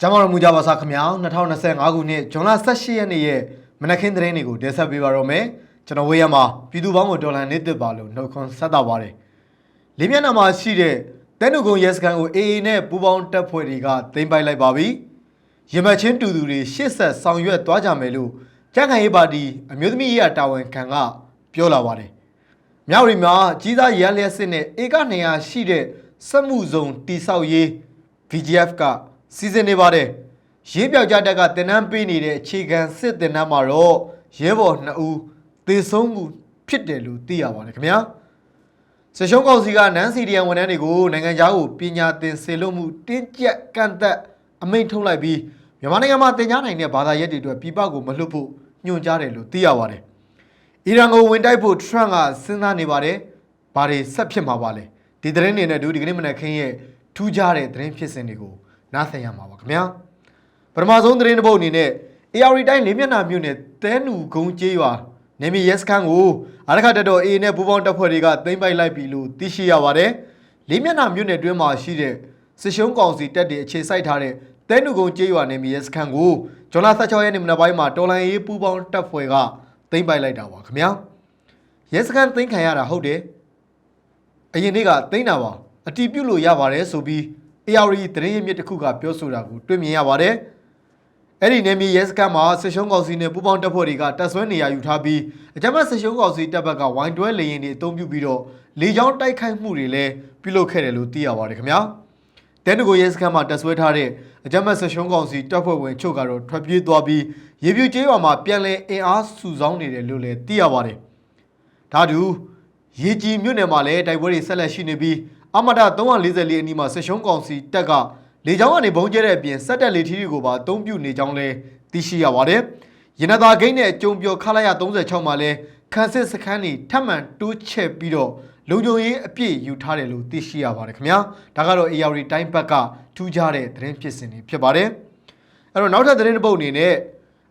ကျမတို့မူကြပါစားခင်ဗျာ2025ခုနှစ်ဇွန်လ18ရက်နေ့ရဲ့မနက်ခင်းသတင်းတွေကိုတင်ဆက်ပေးပါတော့မယ်ကျွန်တော်ဝေးရမှာပြည်သူပေါင်းကိုဒေါ်လာနေတစ်ပါလို့နှုတ်ခွန်းဆက်တာပါတယ်လေးမျက်နှာမှာရှိတဲ့တဲနုကုံရဲစခန်းကို AA နဲ့ပူးပေါင်းတပ်ဖွဲ့တွေကသိမ်းပိုက်လိုက်ပါပြီရမချင်းတူသူတွေရှစ်ဆက်ဆောင်ရွက်သွားကြမယ်လို့ကြံ့ခိုင်ရေးပါတီအမျိုးသမီးရေးတာဝန်ခံကပြောလာပါတယ်မြောက်ရီမှာကြီးစားရန်လျက်စစ်နဲ့ဧက200ရှိတဲ့စက်မှုဇုံတိဆောက်ရေး VGF က စီစဉ်နေပါတယ်။ရေးပြောက်ကြတက်ကတင်နန်းပေးနေတဲ့အခြေခံစစ်တင်နန်းမှာတော့ရဲဘော်2ဦးသေဆုံးမှုဖြစ်တယ်လို့သိရပါတယ်ခင်ဗျာ။စရှုံးကောင်စီကနန်းစီဒီယန်ဝန်ထမ်းတွေကိုနိုင်ငံသားကိုပညာသင်စေလို့မှုတင်းကျပ်ကန့်သက်အမိန့်ထုတ်လိုက်ပြီးမြန်မာနိုင်ငံမှာတင် जा နိုင်တဲ့ဘာသာရပ်တွေအတွက်ပြည်ပကိုမလွတ်ဖို့ညွှန်ကြားတယ်လို့သိရပါတယ်။အီရန်ကိုဝင်တိုက်ဖို့ထရန့်ကစဉ်းစားနေပါတယ်။ဘာတွေဆက်ဖြစ်မှာပါလဲ။ဒီသတင်းတွေနဲ့အတူဒီကနေ့မနက်ခင်းရဲ့ထူးခြားတဲ့သတင်းဖြစ်စဉ်တွေကို နားဆင်ရမှာပါခင်ဗျာ။ပထမဆုံးသတင်းတစ်ပုဒ်အနေနဲ့ AR တိုင်းလေးမျက်နှာမြို့နယ်တဲနူကုန်းကျေးရွာနေမီရက်စခန်းကိုအရခတ်တော် A နဲ့ပူးပေါင်းတပ်ဖွဲ့တွေကသိမ်းပိုက်လိုက်ပြီလို့သိရှိရပါတယ်။လေးမျက်နှာမြို့နယ်တွင်းမှာရှိတဲ့စစ်ရှုံးကောင်စီတပ်တွေအခြေစိုက်ထားတဲ့တဲနူကုန်းကျေးရွာနေမီရက်စခန်းကိုဇွန်လ16ရက်နေ့မနက်ပိုင်းမှာတော်လိုင်းရေးပူးပေါင်းတပ်ဖွဲ့ကသိမ်းပိုက်လိုက်တာပါခင်ဗျာ။ရဲစခန်းသိမ်းခံရတာဟုတ်တယ်အရင်နေ့ကသိမ်းတာပါအတီးပြုတ်လို့ရပါတယ်ဆိုပြီး AR သတင်းရင်းမြစ်တစ်ခုကပြောဆိုတာကိုတွေ့မြင်ရပါတယ်အဲ့ဒီနေမြေရဲစခန်းမှာစစ်ရှုံးကောင်စီနဲ့ပူးပေါင်းတပ်ဖွဲ့တွေကတပ်ဆွဲနေရာယူထားပြီးအကြမ်းဖက်စစ်ရှုံးကောင်စီတပ်ဘက်ကဝိုင်းတွဲလေရင်တွေအုံပြုပြီးတော့လေကြောင်းတိုက်ခိုက်မှုတွေလည်းပြုလုပ်ခဲ့တယ်လို့သိရပါတယ်ခင်ဗျာတဲနဂိုရဲစခန်းမှာတပ်ဆွဲထားတဲ့အကြမ်းဖက်စစ်ရှုံးကောင်စီတပ်ဖွဲ့ဝင်ချုပ်ကတော့ထွက်ပြေးသွားပြီးရေပြူကျေးရွာမှာပြန်လည်အင်အားစုဆောင်းနေတယ်လို့လည်းသိရပါတယ်ဓာတူရေကြီးမြို့နယ်မှာလည်းတိုက်ပွဲတွေဆက်လက်ရှိနေပြီး အမတ344အနီးမှာဆက်ရှုံးကောင်စီတပ်ကလေကြောင်းကနေဘုံကျဲတဲ့အပြင်စက်တက်လေထီးတွေကိုပါအသုံးပြုနေကြောင်းလည်းသိရှိရပါတယ်။ရနသာဂိတ်နဲ့ကြုံပြောခလာရ36မှာလည်းခန်းစစ်စခန်းတွေထပ်မံတိုးချဲ့ပြီးတော့လုံခြုံရေးအပြည့်ယူထားတယ်လို့သိရှိရပါတယ်ခင်ဗျာ။ဒါကတော့ AR တိုင်းဘက်ကထူးခြားတဲ့သတင်းဖြစ်စဉ်တွေဖြစ်ပါတယ်။အဲ့တော့နောက်ထပ်သတင်းတစ်ပုဒ်အနေနဲ့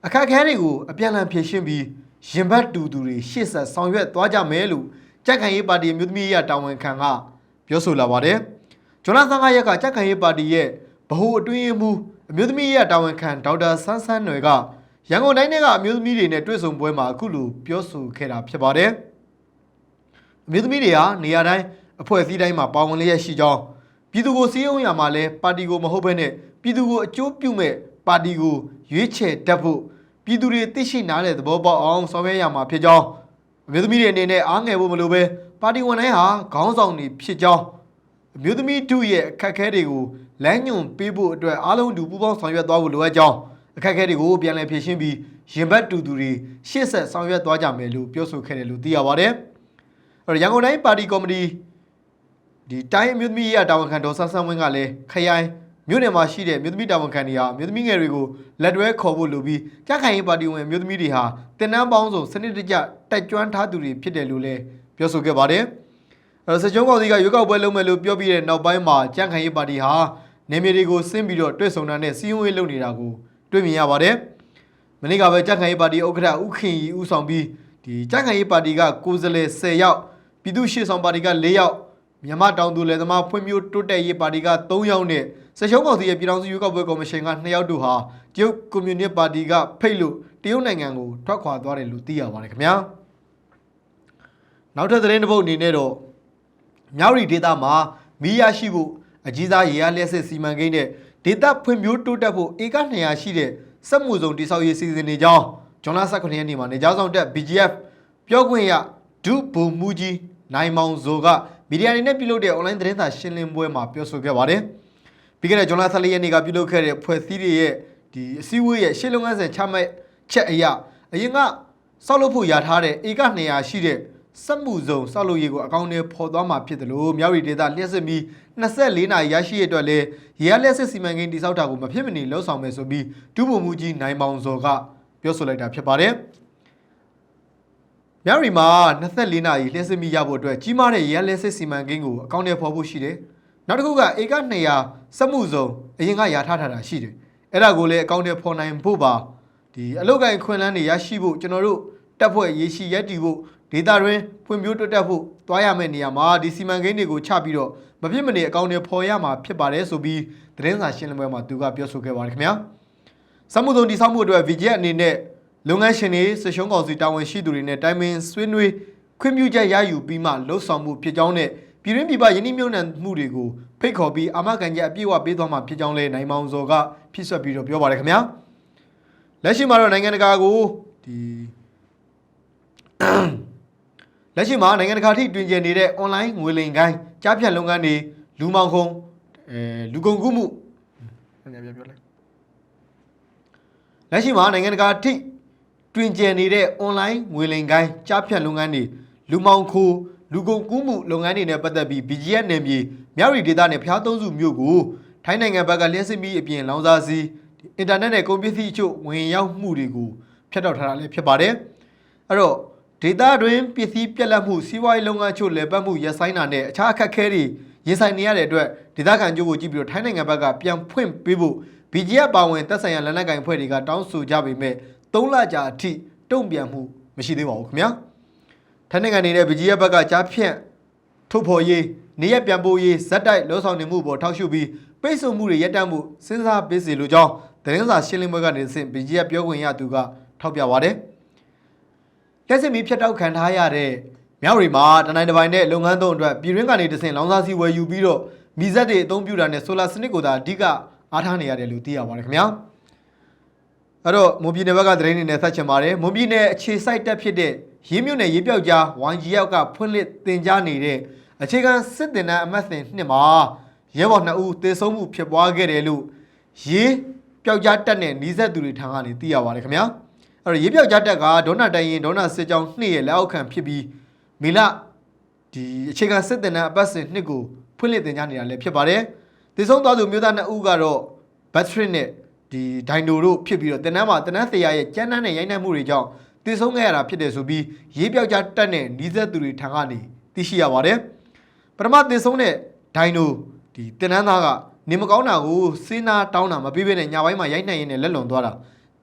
အခက်အခဲတွေကိုအပြန်အလှန်ဖြေရှင်းပြီးရင်ဘတ်တူသူတွေရှေ့ဆက်ဆောင်ရွက်သွားကြမယ်လို့ကြက်ခိုင်ရေးပါတီအမျိုးသမီးရတာဝန်ခံက ပြောဆိုလာပါတယ်။ဂျွန်လ35ရက်ကကြက်ခိုင်ရေးပါတီရဲ့ဗဟိုအတွင်းရေးမှူးအမျိုးသမီးရတာဝန်ခံဒေါက်တာဆန်းဆန်းနွယ်ကရန်ကုန်တိုင်းထဲကအမျိုးသမီးတွေနဲ့တွေ့ဆုံပွဲမှာအခုလိုပြောဆိုခဲ့တာဖြစ်ပါတယ်။အမျိုးသမီးတွေဟာနေရာတိုင်းအဖွဲ့အစည်းတိုင်းမှာပါဝင်လျက်ရှိကြောင်းပြည်သူကိုစည်းရုံးရမှာလဲပါတီကိုမဟုတ်ဘဲနဲ့ပြည်သူကိုအကျိုးပြုမဲ့ပါတီကိုရွေးချယ်တတ်ဖို့ပြည်သူတွေသိရှိနားတဲ့သဘောပေါက်အောင်ဆောင်ရွက်ရမှာဖြစ်ကြောင်းအမျိုးသမီးတွေအနေနဲ့အားငယ်ဖို့မလိုပဲ ပါတီဝန်တိုင်းဟာခေါင်းဆောင်တွေဖြစ်ကြောင်းအမျိုးသမီးတို့ရဲ့အခက်အခဲတွေကိုလမ်းညွှန်ပေးဖို့အတွက်အားလုံးတူပူးပေါင်းဆောင်ရွက်သွားဖို့လိုအပ်ကြောင်းအခက်အခဲတွေကိုပြန်လည်ဖြေရှင်းပြီးရင်ဘတ်တူသူတွေရှေ့ဆက်ဆောင်ရွက်သွားကြမယ်လို့ပြောဆိုခဲ့တယ်လို့သိရပါတယ်။အဲ့တော့ရန်ကုန်တိုင်းပါတီကော်မတီဒီတိုင်းအမျိုးသမီးရတာဝန်ခံဒေါ်ဆန်းဆန်းဝင်းကလည်းခရိုင်မြို့နယ်မှာရှိတဲ့အမျိုးသမီးတာဝန်ခံတွေဟာအမျိုးသမီးငယ်တွေကိုလက်တွဲခေါ်ဖို့လိုပြီးကြက်ခိုင်ရေးပါတီဝင်အမျိုးသမီးတွေဟာတင်နန်းပေါင်းစုံစနစ်တကျတက်ကြွထားသူတွေဖြစ်တယ်လို့လည်း ပြောဆိုခဲ့ပါတယ်။အဲ့တော့စကြုံကောင်စီကရွေးကောက်ပွဲလုပ်မယ်လို့ပြောပြီးတဲ့နောက်ပိုင်းမှာကြက်ခိုင်ရေးပါတီဟာနေမြေတွေကိုဆင်းပြီးတော့တွေ့ဆုံတာနဲ့စီးရုံးရေးလုပ်နေတာကိုတွေ့မြင်ရပါတယ်။မနေ့ကပဲကြက်ခိုင်ရေးပါတီဥက္ကဋ္ဌဦးခင်ရီဦးဆောင်ပြီးဒီကြက်ခိုင်ရေးပါတီကကိုယ်စားလှယ်10ယောက်ပြည်သူ့ရှေ့ဆောင်ပါတီက4ယောက်မြန်မာတောင်သူလယ်သမားဖွံ့ဖြိုးတိုးတက်ရေးပါတီက3ယောက်နဲ့စက်ရှုံးကောင်စီရဲ့ပြည်ထောင်စုရွေးကောက်ပွဲကော်မရှင်က2ယောက်တို့ဟာတရုတ်ကွန်မြူနစ်ပါတီကဖိတ်လို့တရုတ်နိုင်ငံကိုထွက်ခွာသွားတယ်လို့သိရပါတယ်ခင်ဗျာ နောက်ထပ်သတင်းတစ်ပုဒ်အနေနဲ့တော့မြောက်ရီဒေတာမှာမီးရရှိဖို့အကြီးစားရေအားလျှက်စစ်စီမံကိန်းနဲ့ဒေတာဖွံ့ဖြိုးတိုးတက်ဖို့ဧက200ရှိတဲ့စက်မှုစုံတိဆောက်ရေးစီစဉ်နေကြောင်းဂျွန်လ18ရက်နေ့မှာနေကြောင်းဆောင်တက် BGF ပြောခွင့်ရဒုဗိုလ်မှူးကြီးနိုင်မောင်ဇိုကမီဒီယာတွေနဲ့ပြုလုပ်တဲ့ online သတင်းစာရှင်းလင်းပွဲမှာပြောဆိုခဲ့ပါတယ်။ပြီးခဲ့တဲ့ဂျွန်လ14ရက်နေ့ကပြုလုပ်ခဲ့တဲ့ဖွဲ့စည်းတွေရဲ့ဒီအစည်းအဝေးရဲ့ရှေ့လုပ်ငန်းစဉ်ချမှတ်ချက်အရအရင်ကဆောက်လုပ်ဖို့ရထားတဲ့ဧက200ရှိတဲ့ စက်မှုဇုံဆောက်လုပ်ရေးကိုအကောင့်နဲ့ပေါ်သွားမှာဖြစ်တယ်လို့မြောက်ရီဒေတာလျှက်စစ်ပြီး24နာရီရရှိရတဲ့အတွက်လည်းရေအားလျှက်စစ်စီမံကိန်းတိစောက်တာကိုမဖြစ်မနေလှုပ်ဆောင်မယ်ဆိုပြီးဒုဗိုလ်မှူးကြီးနိုင်မောင်ဇော်ကပြောဆိုလိုက်တာဖြစ်ပါတယ်။မြောက်ရီမှာ24နာရီလျှက်စစ်မိရဖို့အတွက်ကြီးမားတဲ့ရဲလျှက်စစ်စီမံကိန်းကိုအကောင့်ထဲပေါ်ဖို့ရှိတယ်။နောက်တစ်ခုကဧက200စက်မှုစုံအရင်ကယာထားထားတာရှိတယ်။အဲ့ဒါကိုလည်းအကောင့်ထဲပေါ်နိုင်ဖို့ပါဒီအလုတ်ကိုင်ခွင့်လန်းတွေရရှိဖို့ကျွန်တော်တို့တက်ဖွဲ့ရေးရှိရက်တီဖို့ ဒေတာတွင်ဖွံ့ဖြိုးတိုးတက်ဖို့သွားရမယ့်နေရာမှာဒီစီမံကိန်းတွေကိုချပြီးတော့မဖြစ်မနေအကောင့်တွေဖော်ရမှာဖြစ်ပါတယ်ဆိုပြီးသတင်းစာရှင်းလင်းပွဲမှာသူကပြောဆိုခဲ့ပါတယ်ခင်ဗျာစမှုသုံးတိဆောက်မှုအတွက် VJ အနေနဲ့လုပ်ငန်းရှင်တွေစရှုံးကောင်စီတာဝန်ရှိသူတွေနဲ့တိုင်ပင်ဆွေးနွေးခွင့်ပြုချက်ရယူပြီးမှလှုပ်ဆောင်မှုဖြစ်ကြောင်းနဲ့ပြည်တွင်းပြည်ပယင်းနှိမ့်မြုံနှံမှုတွေကိုဖိတ်ခေါ်ပြီးအာမခံချက်အပြည့်အဝပေးသွားမှာဖြစ်ကြောင်းလည်းနိုင်မောင်စောကဖြစ်ဆွတ်ပြီးတော့ပြောပါတယ်ခင်ဗျာလက်ရှိမှာတော့နိုင်ငံတကာကိုဒီ လက်ရှိမှာနိုင်ငံတကာထိတွင်ကျယ်နေတဲ့ online ငွေလိမ်ကိုင်းကြားဖြတ်လုပ်ငန်းတွေလူမောင်ခုံအဲလူကုန်ကူးမှုနည်းနည်းပြောပြောလိုက်လက်ရှိမှာနိုင်ငံတကာထိတွင်ကျယ်နေတဲ့ online ငွေလိမ်ကိုင်းကြားဖြတ်လုပ်ငန်းတွေလူမောင်ခိုလူကုန်ကူးမှုလုပ်ငန်းတွေနဲ့ပတ်သက်ပြီး BGF နယ်မြေမြောက်ရီဒေသနဲ့ဖျားသုံးစုမြို့ကိုထိုင်းနိုင်ငံဘက်ကလျှက်စစ်ပြီးအပြင်လောင်စာစီအင်တာနက်နဲ့ကုန်ပစ္စည်းအချို့ဝင်ရောက်မှုတွေကိုဖျက်တောက်ထားတာလည်းဖြစ်ပါတယ်အဲ့တော့ ဒေတာတွင်ပစ္စည်းပြက်လက်မှုစီးပွားရေးလုပ်ငန်းချို့လည်ပတ်မှုရပ်ဆိုင်းတာနဲ့အခြားအခက်အခဲတွေရင်ဆိုင်နေရတဲ့အတွက်ဒေတာခံကြိုးကိုကြည့်ပြီးတော့ထိုင်းနိုင်ငံဘက်ကပြန်ဖွင့်ပေးဖို့ BGF ပါဝင်သက်ဆိုင်ရာလက်နက်ကိုင်ဖွဲ့တွေကတောင်းဆိုကြပေမဲ့၃လကြာအထိတုံ့ပြန်မှုမရှိသေးပါဘူးခင်ဗျာထိုင်းနိုင်ငံအနေနဲ့ BGF ဘက်ကကြားဖြန့်ထုတ်ဖော်ရေးနေရပြန်ပို့ရေးဇက်တိုက်လောဆောင်နေမှုပေါ်ထောက်ရှုပြီးပိတ်ဆို့မှုတွေရပ်တန့်မှုစဉ်းစားပေးစီလိုကြောင်းသတင်းစာရှင်းလင်းပွဲကနေတဆင့် BGF ပြောခွင့်ရသူကထောက်ပြပါတယ် လက်စစ်မီဖြတ်တောက်ခံထားရတဲ့မြောက်ရီမှာတနိုင်တစ်ပိုင်းနဲ့လုပ်ငန်းသုံးအတွက်ပြည်တွင်းကနေတဆင့်လောင်စာစီဝယ်ယူပြီးတော့မီဇက်တွေအသုံးပြုတာနဲ့ဆိုလာစနစ်ကိုသာအဓိကအားထားနေရတယ်လို့သိရပါတယ်ခင်ဗျာအဲ့တော့မွန်ပြည်နယ်ဘက်ကသတင်းတွေနဲ့ဆက်ချင်ပါတယ်မွန်ပြည်နယ်အခြေစိုက်တက်ဖြစ်တဲ့ရေးမြို့နယ်ရေးပြောက်ကြားဝိုင်းကြီးရောက်ကဖွင့်လှစ်တင်ကြားနေတဲ့အခြေခံစစ်တင်တန်းအမတ်စဉ်နှစ်မှာရဲဘော်နှစ်ဦးသေဆုံးမှုဖြစ်ပွားခဲ့တယ်လို့ရေးပြောက်ကြားတက်တဲ့နီးစပ်သူတွေထံကနေသိရပါတယ်ခင်ဗျာ အဲ့တော့ရေပြောက်ကြတက်ကဒေါနာတိုင်ရင်ဒေါနာစစ်ကြောင်းနှစ်ရဲ့လက်အောက်ခံဖြစ်ပြီးမေလဒီအခြေခံစစ်တင်တဲ့အပတ်စဉ်နှစ်ကိုဖွင့်လှစ်တင်ကြနေတာလည်းဖြစ်ပါတယ်။တည်ဆုံးသွားသူမျိုးသားနှစ်ဦးကတော့ဘတ်ထရစ်နဲ့ဒီဒိုင်ဒိုတို့ဖြစ်ပြီးတော့တင်နန်းမှာတင်နန်းသေရရဲ့ကျန်းနှန်းနဲ့ရိုင်းနှက်မှုတွေကြောင့်တည်ဆုံးခဲ့ရတာဖြစ်တယ်ဆိုပြီးရေပြောက်ကြတက်နဲ့နီးစပ်သူတွေထံကနေသိရှိရပါတယ်။ပထမတည်ဆုံးတဲ့ဒိုင်ဒိုဒီတင်နန်းသားကနေမကောင်းတာကိုစေးနာတောင်းတာမပေးဘဲနဲ့ညာဘိုင်းမှာရိုက်နှက်ရင်းနဲ့လက်လွန်သွားတာ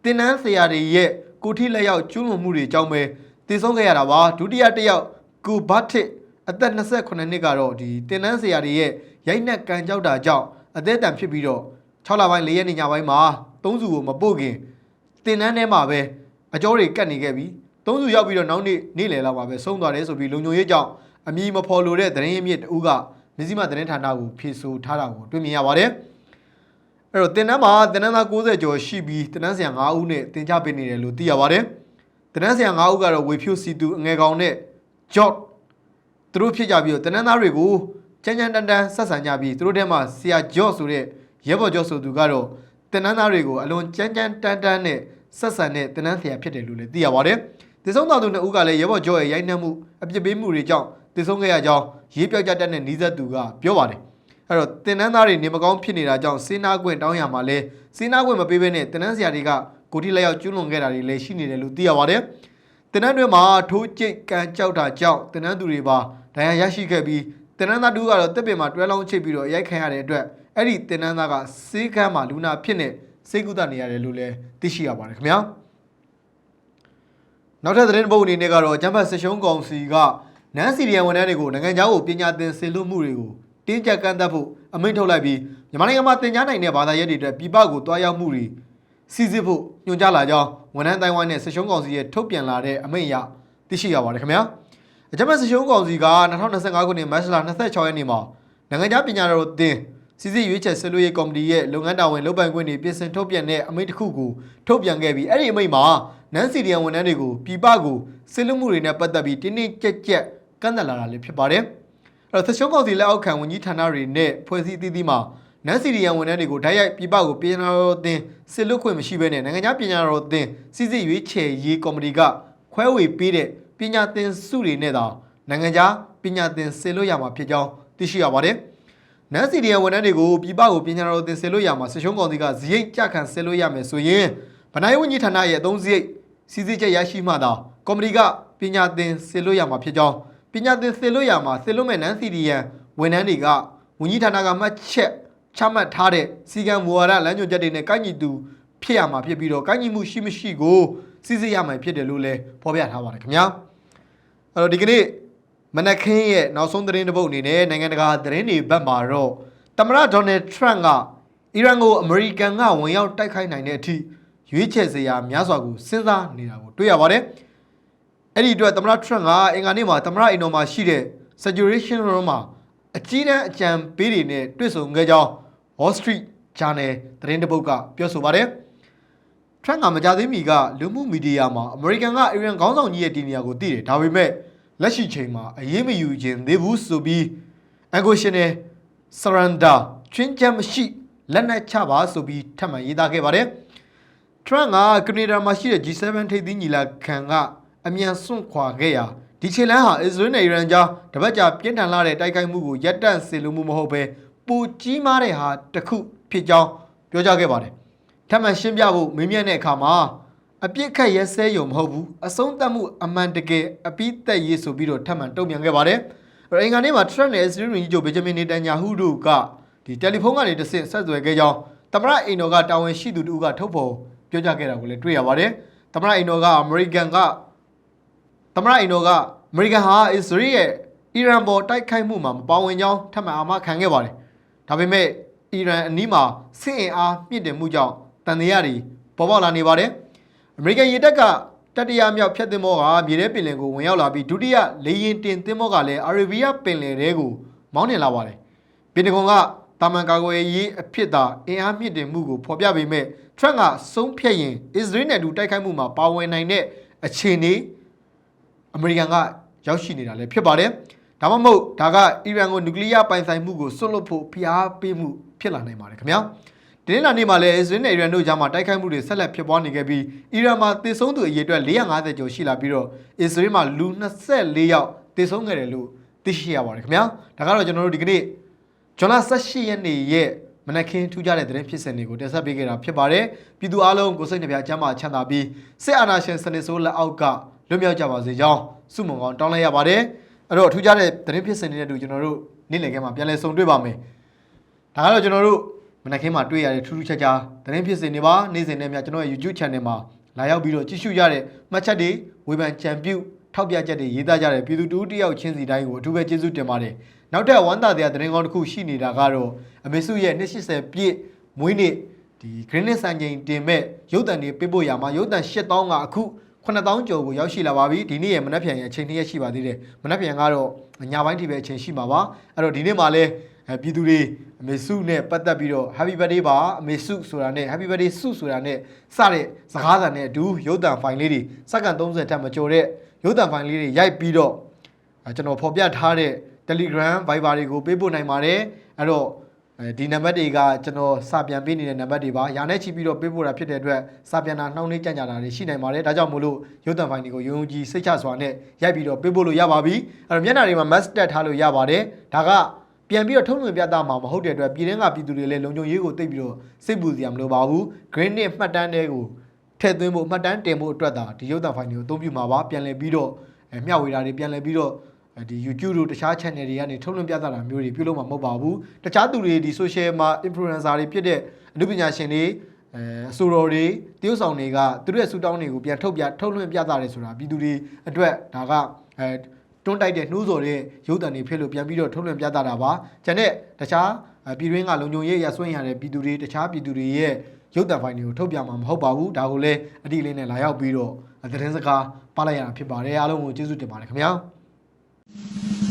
တင်နန်းဆရာတွေရဲ့ ကိုထိလက်ရောက်ကျွလွန်မှုတွေကြောင့်ပဲတည်ဆုံးခဲ့ရတာပါဒုတိယတစ်ယောက်ကိုဘတ်တစ်အသက်28နှစ်ကတော့ဒီတင်နန်းဆရာတွေရဲ့ရိုက်နှက်ကန်ကြောက်တာကြောင့်အသက်တန်ဖြစ်ပြီးတော့6လပိုင်း4ရက်နေ့ညပိုင်းမှာသုံးစုကိုမပို့ခင်တင်နန်းထဲမှာပဲအကျော်တွေကတ်နေခဲ့ပြီးသုံးစုရောက်ပြီးတော့နောက်နေ့နေ့လယ်လောက်မှာပဲဆုံးသွားတယ်ဆိုပြီးလုံခြုံရေးကြောင့်အမည်မဖော်လိုတဲ့သတင်းရင်းမြစ်တဦးကမြစည်းမသတင်းဌာနကိုဖြေဆိုထားတာကိုတွေ့မြင်ရပါတယ် အဲ့တော့တင်နန်းမှာတင်နန်းသား60ကျော်ရှိပြီးတင်နန်းဆရာ9ဦးနဲ့တင် जा ပေးနေတယ်လို့သိရပါတယ်။တင်နန်းဆရာ9ဦးကတော့ဝေဖြိုးစီတူအငယ်ကောင်နဲ့ Jot သူတို့ဖြစ်ကြပြီးတော့တင်နန်းသားတွေကိုချမ်းချမ်းတန်းတန်းဆက်ဆံကြပြီးသူတို့ထဲမှာဆရာ Jot ဆိုတဲ့ရဲဘော် Jot ဆိုသူကတော့တင်နန်းသားတွေကိုအလွန်ချမ်းချမ်းတန်းတန်းနဲ့ဆက်ဆံတဲ့တင်နန်းဆရာဖြစ်တယ်လို့လည်းသိရပါတယ်။တည်ဆုံးတော်သူနှစ်ဦးကလည်းရဲဘော် Jot ရဲ့ရိုက်နှက်မှုအပြစ်ပေးမှုတွေကြောင့်တည်ဆုံးခဲ့ရကြောင်းရေးပြောက်ကြတတ်တဲ့နီးစပ်သူကပြောပါတယ်။ အဲ့တော့တင်နန်းသားတွေနေမကောင်းဖြစ်နေတာကြောင့်စေနာခွင့်တောင်းရမှာလဲစေနာခွင့်မပေးဘဲနဲ့တင်နန်းဆရာတွေကကိုတိလက်ရောက်ကျွလွန်ခဲ့တာတွေလည်းရှိနေတယ်လို့သိရပါတယ်။တင်နန်းတွေမှာထိုးကျိတ်ကန်ကြောက်တာကြောင့်တင်နန်းသူတွေပါဒဏ်ရာရရှိခဲ့ပြီးတင်နန်းသားတူကတော့တက်ပင်မှာတွဲလောင်းချိတ်ပြီးတော့ရိုက်ခံရတဲ့အတွက်အဲ့ဒီတင်နန်းသားကစေးကမ်းမှာလူနာဖြစ်နေစေကုသနေရတယ်လို့လည်းသိရှိရပါတယ်ခင်ဗျာ။နောက်ထပ်သတင်းတစ်ပုဒ်အနေနဲ့ကတော့ဂျမ်ဘတ်ဆရှုံးကောင်စီကနန်းစီရီယန်ဝန်ထမ်းတွေကိုနိုင်ငံခြားကိုပညာသင်ဆေလွတ်မှုတွေကို တင်းကျပ်ကန့်သတ်ဖို့အမိန့်ထုတ်လိုက်ပြီးမြန်မာနိုင်ငံမှာသင်ကြားနိုင်တဲ့ဘာသာရပ်တွေအတွက်ပြည်ပကိုတွားရောက်မှုတွေစီစစ်ဖို့ညွှန်ကြားလာကြောင်းဝန်ထမ်းတိုင်းဝိုင်းနဲ့ဆရှုံးကောင်စီရဲ့ထုတ်ပြန်လာတဲ့အမိန့်အရသိရှိရပါတယ်ခင်ဗျာအကြမ်းဖက်ဆရှုံးကောင်စီက2025ခုနှစ်မတ်လ26ရက်နေ့မှာနိုင်ငံခြားပညာတော်သင်စီစစ်ရွေးချယ်ဆလွေရေးကော်မတီရဲ့လုပ်ငန်းတာဝန်လုပ်ပိုင်ခွင့်တွေပြင်ဆင်ထုတ်ပြန်တဲ့အမိန့်တစ်ခုကိုထုတ်ပြန်ခဲ့ပြီးအဲ့ဒီအမိန့်မှာနန်းစီရီယန်ဝန်ထမ်းတွေကိုပြည်ပကိုဆစ်လွတ်မှုတွေနဲ့ပတ်သက်ပြီးတင်းတင်းကြပ်ကြပ်ကန့်သက်လာတာလည်းဖြစ်ပါတယ်အဲ့ တော့သရှုံးကောင်စီလက်အောက်ခံဝန်ကြီးဌာနတွေနဲ့ဖွဲ့စည်းအသီးသီးမှာနန်းစီရီယန်ဝန်ထမ်းတွေကိုဓာတ်ရိုက်ပြည်ပကိုပြည်နာတော်အသင်းစစ်လွတ်ခွင့်မရှိဘဲနဲ့နိုင်ငံခြားပြည်နာတော်အသင်းစီစစ်ရွေးချယ်ရေးကော်မတီကခွဲဝေပေးတဲ့ပညာသင်စုတွေနဲ့သာနိုင်ငံခြားပညာသင်ဆင်လို့ရမှာဖြစ်ကြောင်းသိရှိရပါတယ်။နန်းစီရီယန်ဝန်ထမ်းတွေကိုပြည်ပကိုပညာတော်အသင်းဆင်လို့ရမှာဆရှုံးကောင်စီကဇရိတ်ကြခံဆင်လို့ရမယ်ဆိုရင်ဗဏ္ဍာရေးဝန်ကြီးဌာနရဲ့အသုံးစရိတ်စီစစ်ချက်ရရှိမှသာကော်မတီကပညာသင်ဆင်လို့ရမှာဖြစ်ကြောင်း ပညာသင်စေလွတ်ရမှာစေလွတ်မဲ့နန်းစီဒီယန်ဝန်ထမ်းတွေကဝန်ကြီးဌာနကမှတ်ချက်ချမှတ်ထားတဲ့စီကံမူဝါဒလမ်းညွှန်ချက်တွေနဲ့ကိုက်ညီသူဖြစ်ရမှာဖြစ်ပြီးတော့ကိုက်ညီမှုရှိမရှိကိုစစ်စစ်ရမှာဖြစ်တယ်လို့လည်းဖော်ပြထားပါတယ်ခင်ဗျာအဲ့တော့ဒီကနေ့မနက်ခင်းရဲ့နောက်ဆုံးသတင်းတစ်ပုဒ်အနေနဲ့နိုင်ငံတကာသတင်းတွေဘက်မှာတော့သမ္မတဒေါ်နယ်ထရန့်ကအီရန်ကိုအမေရိကန်ကဝင်ရောက်တိုက်ခိုက်နိုင်တဲ့အထိရွေးချယ်စရာများစွာကိုစဉ်းစားနေတာကိုတွေ့ရပါတယ်။ အဲ့ဒီအတွက်သမ္မတထရန့်ကအင်္ဂါနေ့မှာသမ္မတအိမ်တော်မှာရှိတဲ့ Saturation Room မှာအကြီးတန်းအကြံပေးတွေနဲ့တွေ့ဆုံခဲ့ကြောင်း Wall Street Journal သတင်းတစ်ပုဒ်ကပြောဆိုပါတယ်။ထရန့်ကမကြသေးမီကလူမှုမီဒီယာမှာအမေရိကန်ကအီရန်ခေါင်းဆောင်ကြီးရဲ့ဒီနေရာကိုသိတယ်ဒါပေမဲ့လက်ရှိချိန်မှာအရေးမယူခြင်းသေးဘူးဆိုပြီးအန်ကိုရှင်နယ်စရန်ဒါချွင်းချက်မရှိလက်နက်ချပါဆိုပြီးထပ်မံရေးသားခဲ့ပါတယ်ထရန့်ကကနေဒါမှာရှိတဲ့ G7 ထိပ်သီးညီလာခံက အမြန်စွန့်ခွာခဲ့ရာဒီခြေလန်းဟာအစ္စရေးနဲ့အီရန်ကြားတပတ်ကြာပြင်းထန်လာတဲ့တိုက်ခိုက်မှုကိုရပ်တန့်စေလိုမှုမဟုတ်ဘဲပိုကြီးမားတဲ့ဟာတစ်ခုဖြစ်ကြောင်းပြောကြားခဲ့ပါတယ်ထပ်မံရှင်းပြဖို့မေးမြန်းတဲ့အခါမှာအပြစ်ခတ်ရဲစဲယုံမဟုတ်ဘူးအဆုံးသတ်မှုအမှန်တကယ်အပိသက်ရေးဆိုပြီးတော့ထပ်မံတုံ့ပြန်ခဲ့ပါတယ်အဲ့တော့အင်္ဂါနေ့မှာထရန့်နဲ့အစ္စရေးဝန်ကြီးချုပ်ဗေဂျမင်နေတန်ညာဟုတို့ကဒီတယ်လီဖုန်းကနေတစ်ဆင့်ဆက်သွယ်ခဲ့ကြောင်းသမ္မတအိမ်တော်ကတာဝန်ရှိသူတို့ကထုတ်ဖော်ပြောကြားခဲ့တာကိုလည်းတွေ့ရပါတယ်သမ္မတအိမ်တော်ကအမေရိကန်က သမ္မတအိမ်တော်ကအမေရိကန်ဟာအစ္စရေးရဲ့အီရန်ပေါ်တိုက်ခိုက်မှုမှာမပါဝင်ကြောင်းထပ်မံအာမခံခဲ့ပါတယ်။ဒါပေမဲ့အီရန်အနီးမှာစစ်အင်အားမြင့်တင်မှုကြောင့်တန်တရားတွေပေါ်ပေါက်လာနေပါတယ်။အမေရိကန်ရေတပ်ကတတိယမြောက်ဖျက်သင်္ဘောကမြေထဲပင်လယ်ကိုဝင်ရောက်လာပြီးဒုတိယလေယာဉ်တင်သင်္ဘောကလည်းအာရေဗီးယားပင်လယ်ထဲကိုမောင်းနှင်လာပါတယ်။ပင်တဂွန်ကတာမန်ကာကွယ်ရေးအဖြစ်သာအင်အားမြင့်တင်မှုကိုဖော်ပြပေမဲ့ထရန့်ကဆုံးဖြတ်ရင်အစ္စရေးနဲ့အတူတိုက်ခိုက်မှုမှာပါဝင်နိုင်တဲ့အခြေအနေ အမေရိကန်ကရောက်ရှိနေတာလည်းဖြစ်ပါတယ်။ဒါမှမဟုတ်ဒါကအီရန်ကိုနျူကလ িয়ার ပိုင်ဆိုင်မှုကိုဆွတ်လွတ်ဖို့ဖိအားပေးမှုဖြစ်လာနိုင်ပါတယ်ခင်ဗျာ။ဒီနေ့လာနေ့မှာလည်းအစ္စရေးနဲ့အီရန်တို့ကြားမှာတိုက်ခိုက်မှုတွေဆက်လက်ဖြစ်ပွားနေခဲ့ပြီးအီရန်မှာသေဆုံးသူအရေအတွက်450ကျော်ရှိလာပြီးတော့အစ္စရေးမှာလူ24ယောက်သေဆုံးခဲ့တယ်လို့သိရှိရပါတယ်ခင်ဗျာ။ဒါကတော့ကျွန်တော်တို့ဒီကနေ့ဇွန်လ18ရက်နေ့ရဲ့မနက်ခင်းထူးခြားတဲ့သတင်းဖြစ်စဉ်တွေကိုတင်ဆက်ပေးခဲ့တာဖြစ်ပါတယ်။ပြည်သူအားလုံးကိုစိတ်နှပြချမ်းသာချမ်းသာပြီးစစ်အာဏာရှင်စနစ်ဆိုးလက်အောက်က လွတ်မြောက်ကြပါစေကြောင်းဆုမွန်ကောင်းတောင်းလိုက်ရပါတယ်။အဲ့တော့ထူးခြားတဲ့သတင်းဖြစ်စဉ်တွေနဲ့အတူကျွန်တော်တို့နေ့လည်ခင်းမှာပြန်လည်ဆုံတွေ့ပါမယ်။ဒါကတော့ကျွန်တော်တို့မနက်ခင်းမှာတွေ့ရတဲ့ထူးထူးခြားခြားသတင်းဖြစ်စဉ်တွေပါနေ့စဉ်နဲ့များကျွန်တော်ရဲ့ YouTube channel မှာလာရောက်ပြီးတော့ကြည့်ရှုကြတဲ့မှတ်ချက်တွေဝေဖန်ကြံပြုထောက်ပြချက်တွေရေးသားကြတဲ့ပြည်သူတူတယောက်ချင်းစီတိုင်းကိုအထူးပဲကျေးဇူးတင်ပါတယ်။နောက်ထပ်ဝမ်းသာတရားသတင်းကောင်းတစ်ခုရှိနေတာကတော့အမေစုရဲ့280ပြည့်မွေးနေ့ဒီ green list စံချိန်တင်မဲ့ရုပ်တံတွေပေးဖို့ရမှာရုပ်တံ8000ကအခု 9000ကျော်ကိုရောက်ရှိလာပါပြီဒီနေ့ရဲ့မနက်ဖြန်ရဲ့အချိန်တစ်ရက်ရှိပါသေးတယ်မနက်ဖြန်ကတော့ညပိုင်းထိပဲအချိန်ရှိမှာပါအဲ့တော့ဒီနေ့မှာလဲအဲပြည်သူတွေအမေစုနဲ့ပတ်သက်ပြီးတော့ happy birthday ပါအမေစုဆိုတာနဲ့ happy birthday စုဆိုတာနဲ့စတဲ့စကားသံနဲ့အတူရုပ်တံဖိုင်လေးတွေစက္ကန့်30ထက်မကျော်တဲ့ရုပ်တံဖိုင်လေးတွေရိုက်ပြီးတော့အဲကျွန်တော်ဖော်ပြထားတဲ့ Telegram Viber တွေကိုပေးပို့နိုင်ပါတယ်အဲ့တော့အဲ ဒီနံပါတ်တွေကကျွန်တော်စာပြန်ပေးနေတဲ့နံပါတ်တွေပါ။ရာနဲ့ချီပြီးတော့ပေးပို့တာဖြစ်တဲ့အတွက်စာပြန်တာနှောင့်နှေးကြံ့ကြတာတွေရှိနိုင်ပါတယ်။ဒါကြောင့်မို့လို့ရုပ်သံဖိုင်တွေကိုယုံကြည်စိတ်ချစွာနဲ့ရိုက်ပြီးတော့ပေးပို့လို့ရပါပြီ။အဲ့တော့မျက်နှာတွေမှာ mask တက်ထားလို့ရပါတယ်။ဒါကပြန်ပြီးတော့ထုတ်လွှင့်ပြသမှာမဟုတ်တဲ့အတွက်ပြည်တွင်းကပြည်သူတွေလည်းလုံခြုံရေးကိုသိပြီးတော့စိတ်ပူစရာမလိုပါဘူး။ green နဲ့မှတ်တမ်းတွေကိုထည့်သွင်းဖို့မှတ်တမ်းတင်ဖို့အတွက်ဒါဒီရုပ်သံဖိုင်တွေကိုအသုံးပြုမှာပါ။ပြန်လည်ပြီးတော့အဲမျှဝေတာတွေပြန်လည်ပြီးတော့ ဒီ YouTube တို့တခြား channel တွေကနေထုတ်လွှင့်ပြသတာမျိုးတွေပြုလုပ်မှာမဟုတ်ပါဘူးတခြားသူတွေဒီ social မှာ influencer တွေဖြစ်တဲ့အမှုပညာရှင်တွေအဲအဆိုတော်တွေတရုတ်ဆောင်တွေကသူတို့ရဲ့စူတောင်းတွေကိုပြန်ထုတ်ပြထုတ်လွှင့်ပြသတယ်ဆိုတာပြည်သူတွေအတွက်ဒါကအဲတွန်းတိုက်တဲ့နှိုးဆော်တဲ့ရုပ်တံတွေဖြစ်လို့ပြန်ပြီးတော့ထုတ်လွှင့်ပြသတာပါ။ကျန်တဲ့တခြားပြည်တွင်းကလုံခြုံရေးရဆွင့်ရတဲ့ပြည်သူတွေတခြားပြည်သူတွေရဲ့ရုပ်တံဖိုင်တွေကိုထုတ်ပြမှာမဟုတ်ပါဘူး။ဒါကိုလည်းအတိလေးနဲ့လာရောက်ပြီးတော့သတင်းစကားပါလိုက်ရတာဖြစ်ပါတယ်။အားလုံးကိုကျေးဇူးတင်ပါတယ်ခင်ဗျာ။ Thank you.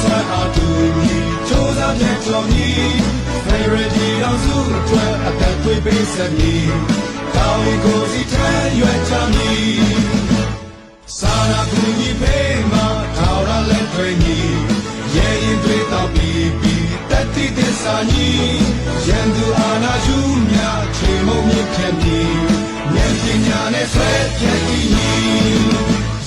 စိတ်သက်သာအတူညီချိုးစားပြန်တော်မီဖေရဒီအောင်စုအတွက်အသက်သွေးပေးစမည်ကောင်းရင်ကိုစီထမ်းရွက်ချမည်စာနာကူညီပေးမှာထောက်ရလက်တွေညီရဲ့ရင်တွေတော့ပြီးပြီးတတိသစ္စာညီရန်သူအာနာယူမြချေမုံမြင့်ခဲ့မည်ဉာဏ်ပညာနဲ့ဆွဲပြည့်ဤ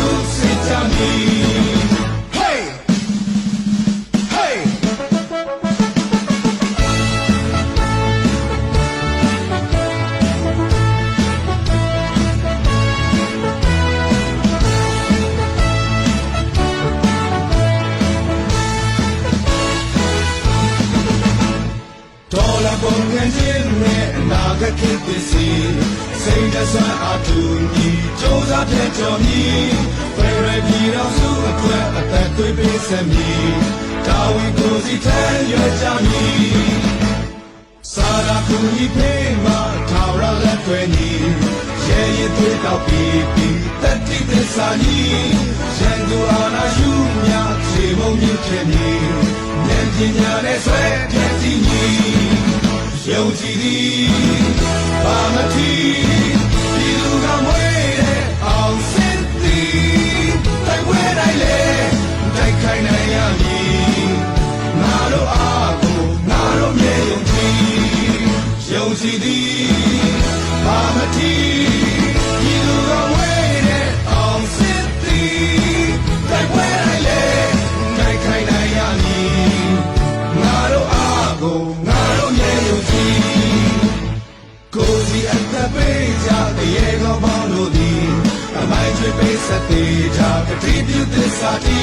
ထုစစ်ကြမည် Hey Hey ဒေါ်လာပုံငန်းချင်းနဲ့အနာဂတ်ခေတ်သစ်စီ စိတ်တဆွမ်းအားတူညီစူးစမ်းတဲ့ကြော်မီဖရယ်ပြည်တော်စုအတွက်အသက်သွေးပေးဆက်မည်တာဝန်ကိုစီထမ်းရွက်ကြမည်စာရာကူညီဖေးမှာထာဝရလက်တွဲညီရဲရဲသွေးတောက်ပြီးပြီးတတိသစ္စာညီရန်သူအာနာယူမြခြေမုံမြင့်ခဲ့မည်ဉာဏ်ပညာနဲ့ဆွဲပြည့်စည်မည်ယုံကြည်သည် ယုံကြည်သည်ဘာမတီဒီလူကမွေးတဲ့အောင်စစ်သည်တိုက်ပွဲတိုင်းလေတိုက်ခိုင်းနိုင်ရမည်ငါတို့အားကိုငါတို့မြေယုံကြည်ကိုစီအသက်ပေးကြတဲ့ရေကောင်းပေါင်းတို့သည်အမိုင်းချွေပေးဆက်သေးကြကတိပြုသစ္စာတီ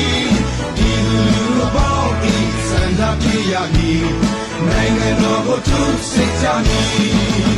ဒီလူလူအပေါင်းဤစံသာပြရမည် နိုင်ငံတော်ကိုထုစစ်ကြမည်